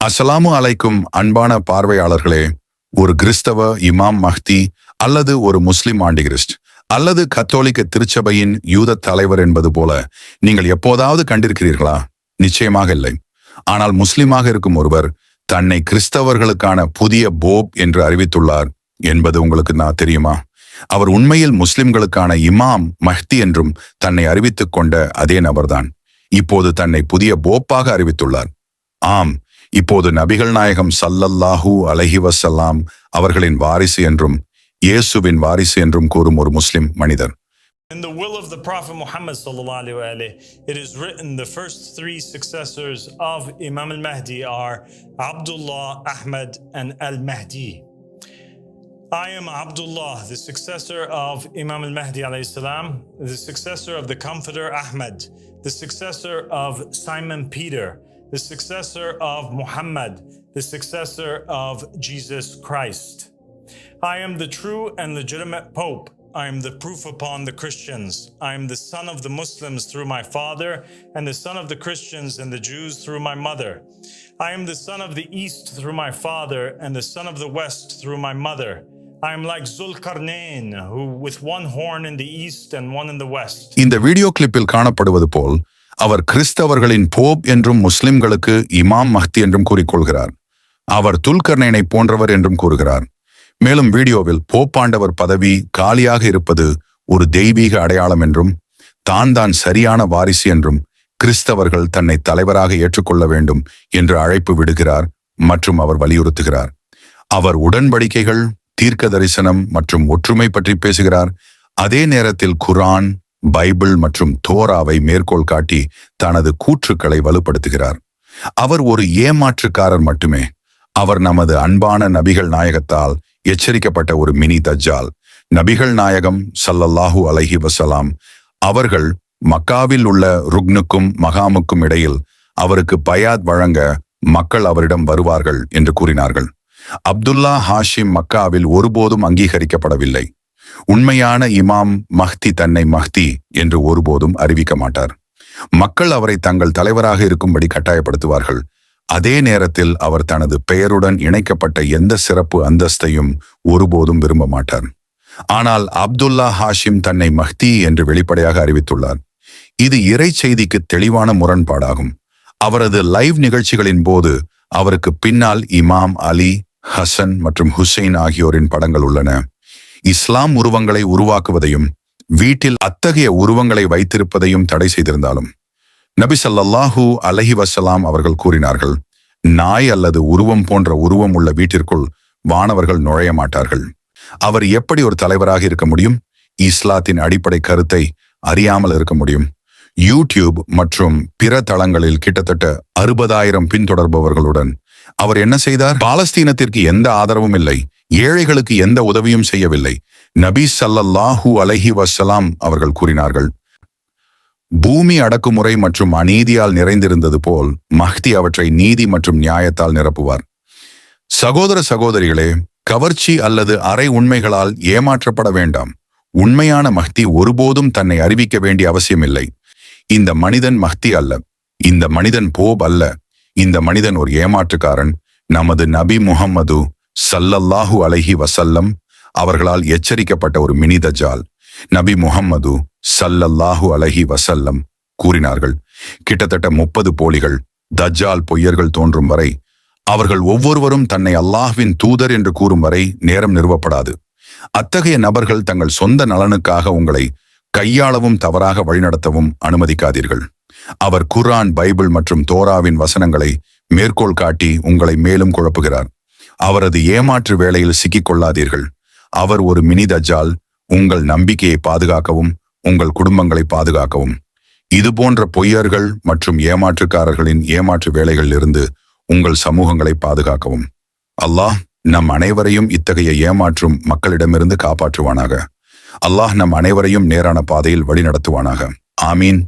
அசலாமு அலைக்கும் அன்பான பார்வையாளர்களே ஒரு கிறிஸ்தவ இமாம் மஹ்தி அல்லது ஒரு முஸ்லிம் ஆண்டிகிறிஸ்ட் அல்லது கத்தோலிக்க திருச்சபையின் யூத தலைவர் என்பது போல நீங்கள் எப்போதாவது கண்டிருக்கிறீர்களா? நிச்சயமாக இல்லை. ஆனால் முஸ்லிமாக இருக்கும் ஒருவர் தன்னை கிறிஸ்தவர்களுக்கான புதிய போப் என்று அறிவித்துள்ளார் என்பது உங்களுக்கு நான் தெரியுமா? அவர் உண்மையில் முஸ்லிம்களுக்கான இமாம் மஹ்தி என்றும் தன்னை அறிவித்துக் கொண்ட அதே நபர்தான். இப்போது தன்னை புதிய போப்பாக அறிவித்துள்ளார். ஆம் இப்போது நபிகள் நாயகம் சல்லல்லாஹூ அலஹி வசல்லாம் அவர்களின் வாரிசு என்றும் இயேசுவின் வாரிசு என்றும் கூறும் ஒரு முஸ்லிம் மனிதர் In the will of the Prophet Muhammad alayhi, it is written the first three successors of Imam al-Mahdi are Abdullah, Ahmad, and al-Mahdi. I am Abdullah, the successor of Imam al-Mahdi alayhi salam, the successor of the Comforter Ahmad, the successor of Simon Peter, the successor of Muhammad, the successor of Jesus Christ. I am the true and legitimate Pope. I am the proof upon the Christians. I am the son of the Muslims through my father, and the son of the Christians and the Jews through my mother. I am the son of the East through my father, and the son of the West through my mother. I am like Zulkarnain, who with one horn in the East and one in the West. இந்த video கிளிப்பில் காணப்படுவது போல் அவர் கிறிஸ்தவர்களின் Pope என்றும் முஸ்லிம்களுக்கு இமாம் மஹ்தி என்றும் கூறிக்கொள்கிறார். அவர் துல்கர்ணேனை போன்றவர் என்றும் கூறுகிறார். மேலும் வீடியோவில் போப்பாண்டவர் பதவி காலியாக இருப்பது ஒரு தெய்வீக அடையாளம் என்றும் தான் தான் சரியான வாரிசு என்றும் கிறிஸ்தவர்கள் தன்னை தலைவராக ஏற்றுக்கொள்ள வேண்டும் என்று அழைப்பு விடுகிறார் மற்றும் அவர் வலியுறுத்துகிறார். அவர் உடன்படிக்கைகள் தீர்க்க தரிசனம் மற்றும் ஒற்றுமை பற்றி பேசுகிறார். அதே நேரத்தில் குரான் பைபிள் மற்றும் தோராவை மேற்கோள் காட்டி தனது கூற்றுக்களை வலுப்படுத்துகிறார். அவர் ஒரு ஏமாற்றுக்காரர் மட்டுமே. அவர் நமது அன்பான நபிகள் நாயகத்தால் எச்சரிக்கப்பட்ட ஒரு மினி தஜ்ஜால். நபிகள் நாயகம் சல்லல்லாஹூ அலஹி வசலாம் அவர்கள் மக்காவில் உள்ள ருக்னுக்கும் மகாமுக்கும் இடையில் அவருக்கு பயாத் வழங்க மக்கள் அவரிடம் வருவார்கள் என்று கூறினார்கள். அப்துல்லா ஹாஷிம் மக்காவில் ஒருபோதும் அங்கீகரிக்கப்படவில்லை. உண்மையான இமாம் மஹ்தி தன்னை மஹ்தி என்று ஒருபோதும் அறிவிக்க மாட்டார். மக்கள் அவரை தங்கள் தலைவராக இருக்கும்படி கட்டாயப்படுத்துவார்கள். அதே நேரத்தில் அவர் தனது பெயருடன் இணைக்கப்பட்ட எந்த சிறப்பு அந்தஸ்தையும் ஒருபோதும் விரும்ப மாட்டார். ஆனால் அப்துல்லா ஹாஷிம் தன்னை மஹ்தி என்று வெளிப்படையாக அறிவித்துள்ளார். இது இறை செய்திக்கு தெளிவான முரண்பாடாகும். அவரது லைவ் நிகழ்ச்சிகளின் போது அவருக்கு பின்னால் இமாம் அலி ஹசன் மற்றும் ஹுசைன் ஆகியோரின் படங்கள் உள்ளன. இஸ்லாம் உருவங்களை உருவாக்குவதையும் வீட்டில் அத்தகைய உருவங்களை வைத்திருப்பதையும் தடை செய்திருந்தாலும் நபி அலஹி வசலாம் அவர்கள் கூறினார்கள் நாய் அல்லது உருவம் போன்ற உருவம் உள்ள வீட்டிற்குள் வானவர்கள் நுழைய மாட்டார்கள். அவர் எப்படி ஒரு தலைவராக இருக்க முடியும்? இஸ்லாத்தின் அடிப்படை கருத்தை அறியாமல் இருக்க முடியும். யூடியூப் மற்றும் பிற தளங்களில் கிட்டத்தட்ட அறுபதாயிரம் பின்தொடர்பவர்களுடன் அவர் என்ன செய்தார்? பாலஸ்தீனத்திற்கு எந்த ஆதரவும் இல்லை. ஏழைகளுக்கு எந்த உதவியும் செய்யவில்லை. நபி சல்லல்லாஹூ அலைஹி வசலாம் அவர்கள் கூறினார்கள் பூமி அடக்குமுறை மற்றும் அநீதியால் நிறைந்திருந்தது போல் மஹ்தி அவற்றை நீதி மற்றும் நியாயத்தால் நிரப்புவார். சகோதர சகோதரிகளே கவர்ச்சி அல்லது அரை உண்மைகளால் ஏமாற்றப்பட வேண்டாம். உண்மையான மஹ்தி ஒருபோதும் தன்னை அறிவிக்க வேண்டிய அவசியமில்லை. இந்த மனிதன் மஹ்தி அல்ல. இந்த மனிதன் போப் அல்ல. இந்த மனிதன் ஒரு ஏமாற்றுக்காரன். நமது நபி முகம்மது சல்லல்லாஹு அலஹி வசல்லம் அவர்களால் எச்சரிக்கப்பட்ட ஒரு மினிதஜால் நபி முஹம்மது சல்லல்லாஹு அலஹி வசல்லம் கூறினார்கள். கிட்டத்தட்ட முப்பது போலிகள் தஜ்ஜால் பொய்யர்கள் தோன்றும் வரை அவர்கள் ஒவ்வொருவரும் தன்னை அல்லாஹ்வின் தூதர் என்று கூறும் வரை நேரம் நிறுவப்படாது. அத்தகைய நபர்கள் தங்கள் சொந்த நலனுக்காக உங்களை கையாளவும் தவறாக வழிநடத்தவும் அனுமதிக்காதீர்கள். அவர் குர்ஆன் பைபிள் மற்றும் தோராவின் வசனங்களை மேற்கோள் காட்டி உங்களை மேலும் குழப்புகிறார். அவரது ஏமாற்று வேலையில் சிக்கிக் கொள்ளாதீர்கள் அவர் ஒரு மினி தஜ்ஜால் உங்கள் நம்பிக்கையை பாதுகாக்கவும் உங்கள் குடும்பங்களை பாதுகாக்கவும். இது போன்ற பொய்யர்கள் மற்றும் ஏமாற்றுக்காரர்களின் ஏமாற்று வேலைகளில் இருந்து உங்கள் சமூகங்களை பாதுகாக்கவும். அல்லாஹ் நம் அனைவரையும் இத்தகைய ஏமாற்றும் மக்களிடமிருந்து காப்பாற்றுவானாக. அல்லாஹ் நம் அனைவரையும் நேரான பாதையில் வழிநடத்துவானாக. ஆமீன்.